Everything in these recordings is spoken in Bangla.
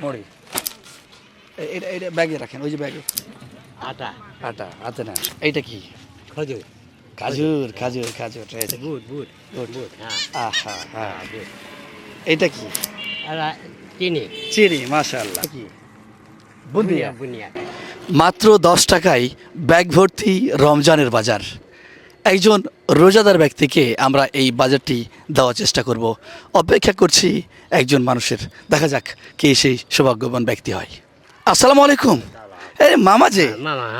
মুড়ি। এটা এটা ব্যাগে রাখেন ওই যে ব্যাগে। আটা। আটা না এইটা কি? খজুর। খাজুর খাজুর খাজুর বুট বুট। বুট। বুট। হ্যাঁ। আহা হ্যাঁ এটা কি? চিনি। চিনি মাশাআল্লাহ। কি? বুনিয়া মাত্র দশ টাকায় ব্যাগ ভর্তি রমজানের বাজার। একজন রোজাদার ব্যক্তিকে আমরা এই বাজারটি দেওয়ার চেষ্টা করব। অপেক্ষা করছি একজন মানুষের। দেখা যাক কে সেই সৌভাগ্যবান ব্যক্তি হয়। আসসালামু আলাইকুম। এই মামা যে?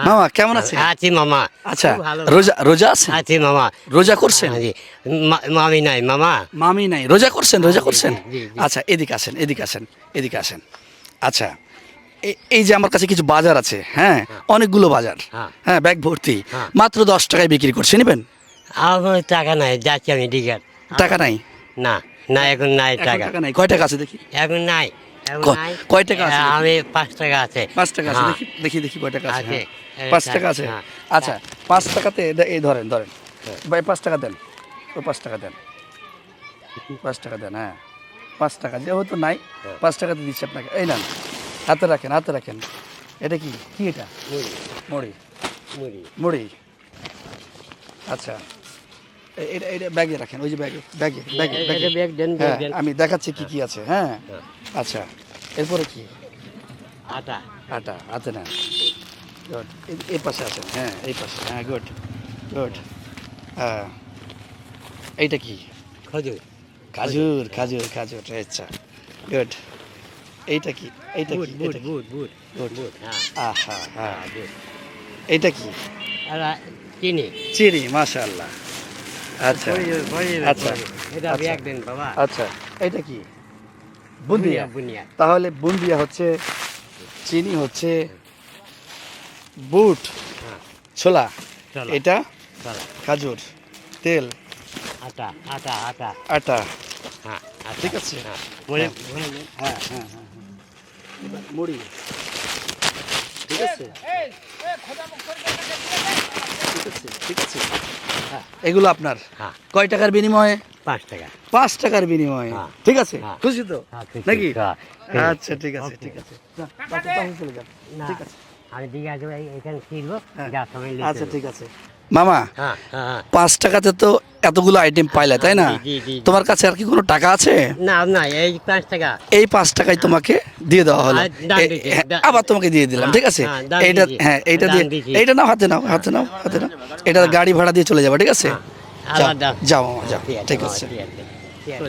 মামা। কেমন আছে আছি মামা। আচ্ছা রোজা রোজা আছে আছি মামা। রোজা করছেন। মামি নাই মামা। মামি নাই। রোজা করছেন রোজা করছেন। আচ্ছা এদিকে আসেন এদিকে আসেন এদিকে আসেন। আচ্ছা এই যে আমার কাছে কিছু বাজার আছে হ্যাঁ অনেকগুলো বাজার হ্যাঁ। হ্যাঁ ব্যাগ ভর্তি হ্যাঁ। মাত্র দশ টাকায় বিক্রি করছে নেবেন আমার টাকা নাই যাচ্ছি আমি ডিগার টাকা নাই না না এখন নাই টাকা টাকা নাই কয় টাকা আছে দেখি এখন নাই কয় টাকা আছে হ্যাঁ? আমি পাঁচ টাকা আছে পাঁচ টাকা আছে হ্যাঁ। দেখি দেখি দেখি কয় টাকা আছে। হ্যাঁ। পাঁচ টাকা আছে হ্যাঁ। আচ্ছা পাঁচ টাকাতে এই ধরেন ধরেন হ্যাঁ। ভাই পাঁচ টাকা দেন ও পাঁচ টাকা দেন পাঁচ টাকা দেন হ্যাঁ পাঁচ টাকা যেহেতু নাই হ্যাঁ। পাঁচ টাকাতে দিচ্ছি আপনাকে এই নেন হাতে রাখেন হাতে রাখেন। এটা কি? কি এটা? মুড়ি। মুড়ি। মুড়ি। আচ্ছা। এটা এটা ব্যাগে রাখেন ওই যে ব্যাগে ব্যাগে ব্যাগে ব্যাগে। ব্যাগ হ্যাঁ আমি দেখাচ্ছি কি কি আছে হ্যাঁ? হ্যাঁ। আচ্ছা এরপরে কি? আটা। আটা হাতে নেন। গুড এই পাশে আছেন হ্যাঁ এই পাশে হ্যাঁ গুড গুড হ্যাঁ। এইটা কি? খজুর। খাজুর খাজুর খাজুর আচ্ছা গুড এইটা কি? এইটা কি? বুট বুট বুট বুট। বুট হ্যাঁ। আহা হ্যাঁ বুট। এইটা কি? আর চিনি। চিনি মাশাআল্লাহ। আচ্ছা। আচ্ছা, এটা আচ্ছা। ব্যাগ দেন বাবা। আচ্ছা। এইটা কি? বুন্দিয়া। বুনিয়া তাহলে বুন্দিয়া হচ্ছে চিনি হচ্ছে বুট। হ্যাঁ। ছোলা। এটা খাজুর। তেল। আটা আটা আটা। আটা। হ্যাঁ। ঠিক আছে। হ্যাঁ। হ্যাঁ। হ্যাঁ হ্যাঁ। মুড়ি। ঠিক আছে? ঠিক আছে হ্যাঁ এগুলো আপনার। হ্যাঁ। কয় টাকার বিনিময়ে? পাঁচ টাকা। পাঁচ টাকার বিনিময়ে। হ্যাঁ। ঠিক আছে। খুশি তো? নাকি। আচ্ছা ঠিক আছে ঠিক আছে। ঠিক আছে। আমি আসব এখানে আচ্ছা ঠিক আছে। মামা হ্যাঁ হ্যাঁ হ্যাঁ। পাঁচ টাকাতে তো এতগুলো আইটেম পাইলে তাই না। তোমার কাছে আর কি কোনো টাকা আছে? না না এই পাঁচ টাকা। এই পাঁচ টাকায় তোমাকে দিয়ে দেওয়া হলো। আবার তোমাকে দিয়ে দিলাম ঠিক আছে? এইটা হ্যাঁ এইটা দিয়ে এইটা নাও হাতে নাও হাতে নাও হাতে নাও। এটা গাড়ি ভাড়া দিয়ে চলে যাবে ঠিক আছে? যাও, যাও মামা যাও ঠিক আছে ঠিক বাবা, আছে। ঠিক